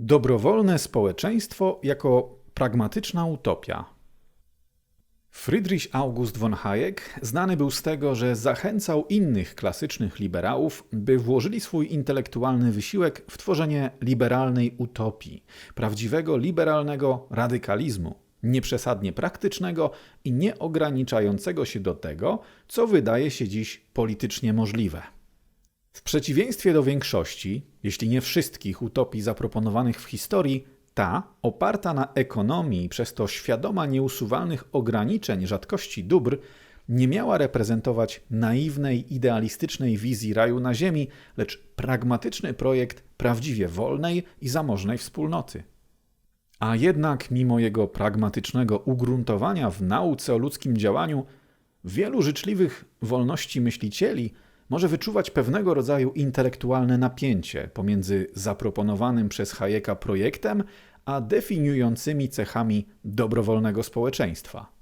Dobrowolne społeczeństwo jako pragmatyczna utopia. Friedrich August von Hayek znany był z tego, że zachęcał innych klasycznych liberałów, by włożyli swój intelektualny wysiłek w tworzenie liberalnej utopii, prawdziwego liberalnego radykalizmu, nieprzesadnie praktycznego i nieograniczającego się do tego, co wydaje się dziś politycznie możliwe. W przeciwieństwie do większości, jeśli nie wszystkich utopii zaproponowanych w historii, ta, oparta na ekonomii i przez to świadoma nieusuwalnych ograniczeń rzadkości dóbr, nie miała reprezentować naiwnej, idealistycznej wizji raju na ziemi, lecz pragmatyczny projekt prawdziwie wolnej i zamożnej wspólnoty. A jednak, mimo jego pragmatycznego ugruntowania w nauce o ludzkim działaniu, wielu życzliwych wolności myślicieli może wyczuwać pewnego rodzaju intelektualne napięcie pomiędzy zaproponowanym przez Hayeka projektem a definiującymi cechami dobrowolnego społeczeństwa.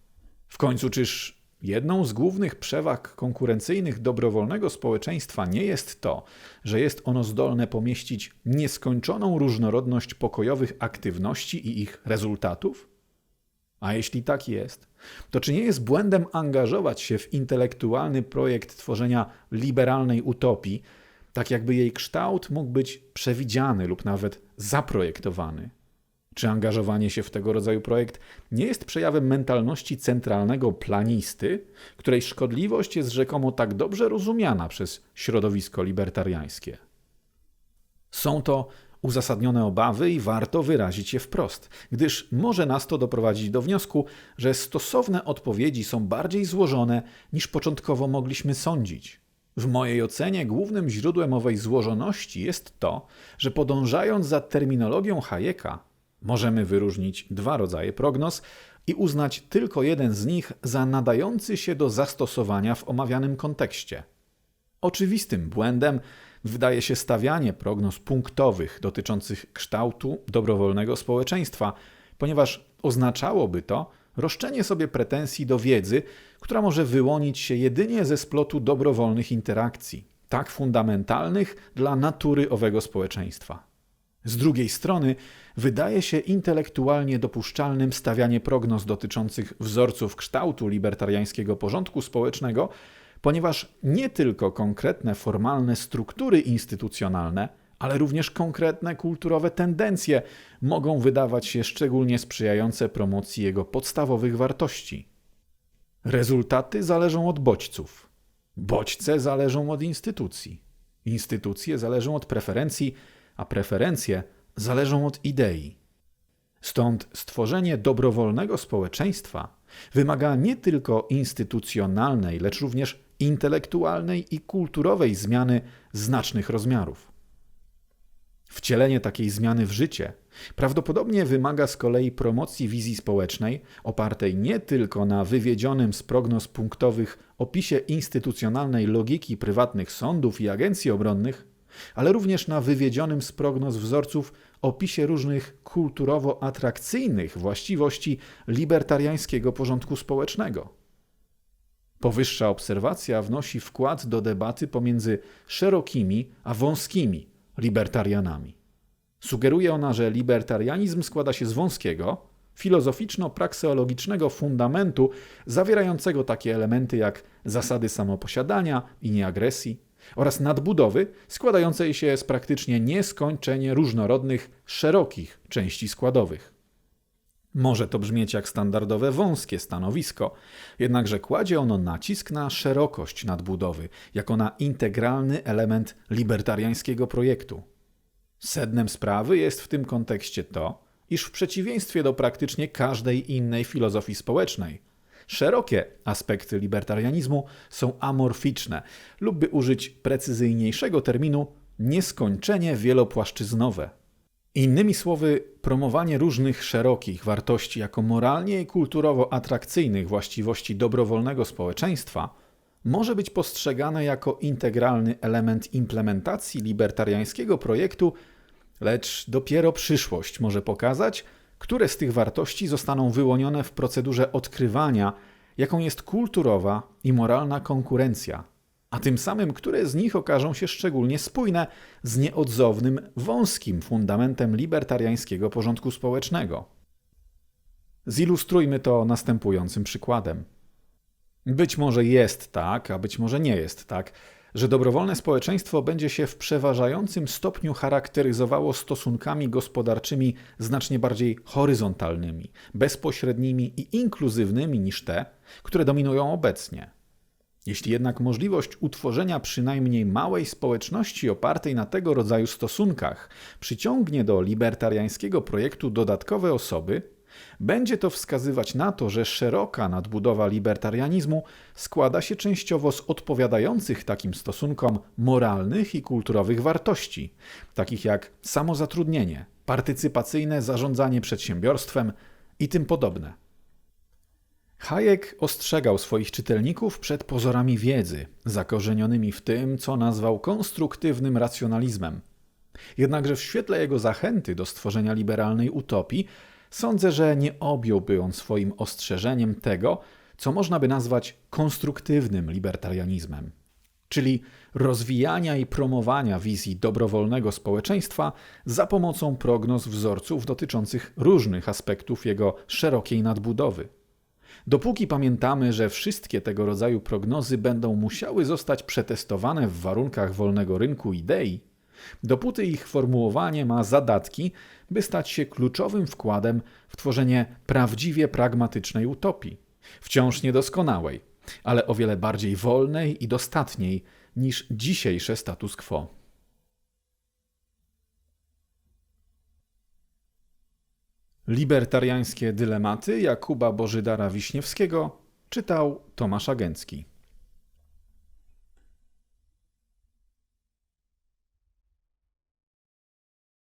W końcu, czyż jedną z głównych przewag konkurencyjnych dobrowolnego społeczeństwa nie jest to, że jest ono zdolne pomieścić nieskończoną różnorodność pokojowych aktywności i ich rezultatów? A jeśli tak jest, to czy nie jest błędem angażować się w intelektualny projekt tworzenia liberalnej utopii, tak jakby jej kształt mógł być przewidziany lub nawet zaprojektowany? Czy angażowanie się w tego rodzaju projekt nie jest przejawem mentalności centralnego planisty, której szkodliwość jest rzekomo tak dobrze rozumiana przez środowisko libertariańskie? Są to uzasadnione obawy i warto wyrazić je wprost, gdyż może nas to doprowadzić do wniosku, że stosowne odpowiedzi są bardziej złożone niż początkowo mogliśmy sądzić. W mojej ocenie głównym źródłem owej złożoności jest to, że podążając za terminologią Hayeka, możemy wyróżnić dwa rodzaje prognoz i uznać tylko jeden z nich za nadający się do zastosowania w omawianym kontekście. Oczywistym błędem wydaje się stawianie prognoz punktowych dotyczących kształtu dobrowolnego społeczeństwa, ponieważ oznaczałoby to roszczenie sobie pretensji do wiedzy, która może wyłonić się jedynie ze splotu dobrowolnych interakcji, tak fundamentalnych dla natury owego społeczeństwa. Z drugiej strony, wydaje się intelektualnie dopuszczalnym stawianie prognoz dotyczących wzorców kształtu libertariańskiego porządku społecznego, ponieważ nie tylko konkretne formalne struktury instytucjonalne, ale również konkretne kulturowe tendencje mogą wydawać się szczególnie sprzyjające promocji jego podstawowych wartości. Rezultaty zależą od bodźców. Bodźce zależą od instytucji. Instytucje zależą od preferencji, a preferencje zależą od idei. Stąd stworzenie dobrowolnego społeczeństwa wymaga nie tylko instytucjonalnej, lecz również intelektualnej i kulturowej zmiany znacznych rozmiarów. Wcielenie takiej zmiany w życie prawdopodobnie wymaga z kolei promocji wizji społecznej opartej nie tylko na wywiedzionym z prognoz punktowych opisie instytucjonalnej logiki prywatnych sądów i agencji obronnych, ale również na wywiedzionym z prognoz wzorców opisie różnych kulturowo atrakcyjnych właściwości libertariańskiego porządku społecznego. Powyższa obserwacja wnosi wkład do debaty pomiędzy szerokimi a wąskimi libertarianami. Sugeruje ona, że libertarianizm składa się z wąskiego, filozoficzno-prakseologicznego fundamentu zawierającego takie elementy jak zasady samoposiadania i nieagresji oraz nadbudowy składającej się z praktycznie nieskończenie różnorodnych, szerokich części składowych. Może to brzmieć jak standardowe wąskie stanowisko, jednakże kładzie ono nacisk na szerokość nadbudowy, jako na integralny element libertariańskiego projektu. Sednem sprawy jest w tym kontekście to, iż w przeciwieństwie do praktycznie każdej innej filozofii społecznej, szerokie aspekty libertarianizmu są amorficzne, lub by użyć precyzyjniejszego terminu, nieskończenie wielopłaszczyznowe. Innymi słowy, promowanie różnych szerokich wartości jako moralnie i kulturowo atrakcyjnych właściwości dobrowolnego społeczeństwa może być postrzegane jako integralny element implementacji libertariańskiego projektu, lecz dopiero przyszłość może pokazać, które z tych wartości zostaną wyłonione w procedurze odkrywania, jaką jest kulturowa i moralna konkurencja, a tym samym które z nich okażą się szczególnie spójne z nieodzownym, wąskim fundamentem libertariańskiego porządku społecznego. Zilustrujmy to następującym przykładem. Być może jest tak, a być może nie jest tak, że dobrowolne społeczeństwo będzie się w przeważającym stopniu charakteryzowało stosunkami gospodarczymi znacznie bardziej horyzontalnymi, bezpośrednimi i inkluzywnymi niż te, które dominują obecnie. Jeśli jednak możliwość utworzenia przynajmniej małej społeczności opartej na tego rodzaju stosunkach przyciągnie do libertariańskiego projektu dodatkowe osoby, będzie to wskazywać na to, że szeroka nadbudowa libertarianizmu składa się częściowo z odpowiadających takim stosunkom moralnych i kulturowych wartości, takich jak samozatrudnienie, partycypacyjne zarządzanie przedsiębiorstwem i tym podobne. Hayek ostrzegał swoich czytelników przed pozorami wiedzy, zakorzenionymi w tym, co nazwał konstruktywnym racjonalizmem. Jednakże w świetle jego zachęty do stworzenia liberalnej utopii, sądzę, że nie objąłby on swoim ostrzeżeniem tego, co można by nazwać konstruktywnym libertarianizmem, czyli rozwijania i promowania wizji dobrowolnego społeczeństwa za pomocą prognoz wzorców dotyczących różnych aspektów jego szerokiej nadbudowy. Dopóki pamiętamy, że wszystkie tego rodzaju prognozy będą musiały zostać przetestowane w warunkach wolnego rynku idei, dopóty ich formułowanie ma zadatki, by stać się kluczowym wkładem w tworzenie prawdziwie pragmatycznej utopii, wciąż niedoskonałej, ale o wiele bardziej wolnej i dostatniej niż dzisiejsze status quo. Libertariańskie dylematy Jakuba Bożydara Wiśniewskiego czytał Tomasz Agencki.